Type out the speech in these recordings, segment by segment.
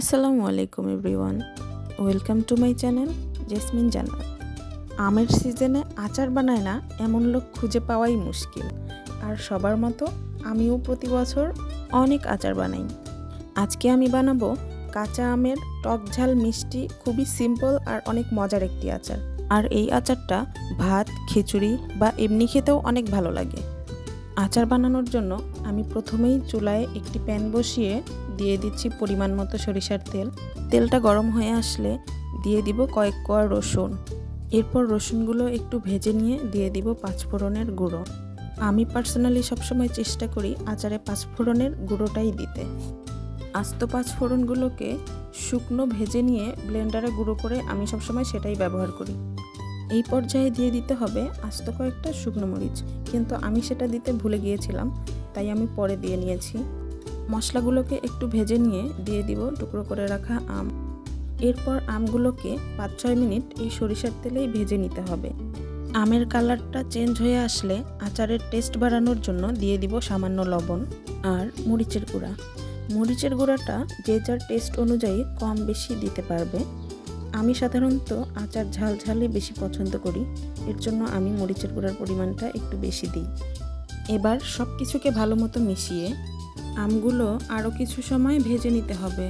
আসসালামু আলাইকুম everyone. Welcome to my channel Jasmin Jannat. আমের সিজনে আচার বানায় না এমন লোক খুঁজে পাওয়াই মুশকিল। আর সবার মতো আমিও প্রতি বছর অনেক আচার বানাই। আজকে আমি বানাবো কাঁচা আমের টক ঝাল মিষ্টি, খুবই সিম্পল আর অনেক মজার একটি আচার। আর এই আচারটা ভাত, খিচুড়ি বা এমনি খেতেও অনেক ভালো লাগে। আচার বানানোর জন্য আমি প্রথমেই চুলায় একটি প্যান বসিয়ে দিয়ে দিচ্ছি পরিমাণ মতো সরিষার তেল। তেলটা গরম হয়ে আসলে দিয়ে দিব কয়েক কোয়া রসুন। এরপর রসুনগুলো একটু ভেজে নিয়ে দিয়ে দিব পাঁচফোড়নের গুঁড়ো। আমি পার্সোনালি সবসময় চেষ্টা করি আচারে পাঁচফোড়নের গুঁড়োটাই দিতে। আস্ত পাঁচফোড়নগুলোকে শুকনো ভেজে নিয়ে ব্লেন্ডারে গুঁড়ো করে আমি সবসময় সেটাই ব্যবহার করি। এই পর্যায়ে দিয়ে দিতে হবে আস্ত কয়েকটা শুকনো মরিচ। কিন্তু আমি সেটা দিতে ভুলে গিয়েছিলাম, তাই আমি পরে দিয়ে নিয়েছি। মশলাগুলোকে একটু ভেজে নিয়ে দিয়ে দিব টুকরো করে রাখা আম। এরপর আমগুলোকে পাঁচ ছয় মিনিট এই সরিষার তেলেই ভেজে নিতে হবে। আমের কালারটা চেঞ্জ হয়ে আসলে আচারের টেস্ট বাড়ানোর জন্য দিয়ে দিব সামান্য লবণ আর মরিচের গুঁড়া। মরিচের গুঁড়াটা যে যার টেস্ট অনুযায়ী কম বেশি দিতে পারবে। আমি সাধারণত আচার ঝাল ঝালই বেশি পছন্দ করি। এর জন্য আমি মরিচের গুঁড়ার পরিমাণটা একটু বেশি দিই। এবার সব কিছুকে ভালো মতো মিশিয়ে আমগুলো আরও কিছু সময় ভেজে নিতে হবে।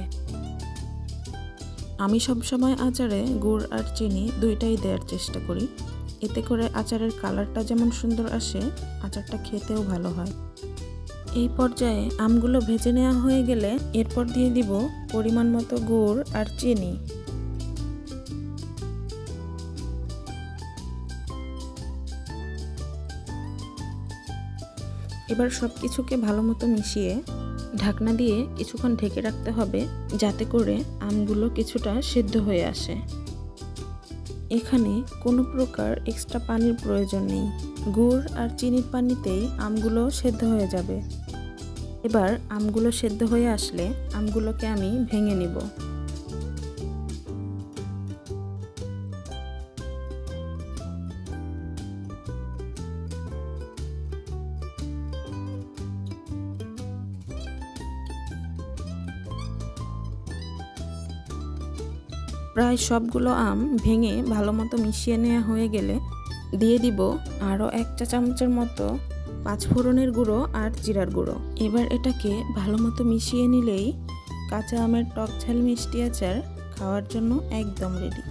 আমি সবসময় আচারে গুড় আর চিনি দুইটাই দেওয়ার চেষ্টা করি। এতে করে আচারের কালারটা যেমন সুন্দর আসে, আচারটা খেতেও ভালো হয়। এই পর্যায়ে আমগুলো ভেজে নেওয়া হয়ে গেলে এরপর দিয়ে দিব পরিমাণ মতো গুড় আর চিনি। এবার সব কিছুকে ভালো মতো মিশিয়ে ঢাকনা দিয়ে কিছুক্ষণ ঢেকে রাখতে হবে যাতে করে আমগুলো কিছুটা সেদ্ধ হয়ে আসে। এখানে কোনো প্রকার এক্সট্রা পানির প্রয়োজন নেই। গুড় আর চিনির পানিতেই আমগুলো সেদ্ধ হয়ে যাবে। এবার আমগুলো সেদ্ধ হয়ে আসলে আমগুলোকে আমি ভেঙে নিব। প্রায় সবগুলো আম ভেঙে ভালো মতো মিশিয়ে নেওয়া হয়ে গেলে দিয়ে দিব আরও এক চা চামচের মতো পাঁচফোড়নের গুঁড়ো আর জিরার গুঁড়ো। এবার এটাকে ভালো মতো মিশিয়ে নিলেই কাঁচা আমের টক ঝাল মিষ্টি আচার খাওয়ার জন্য একদম রেডি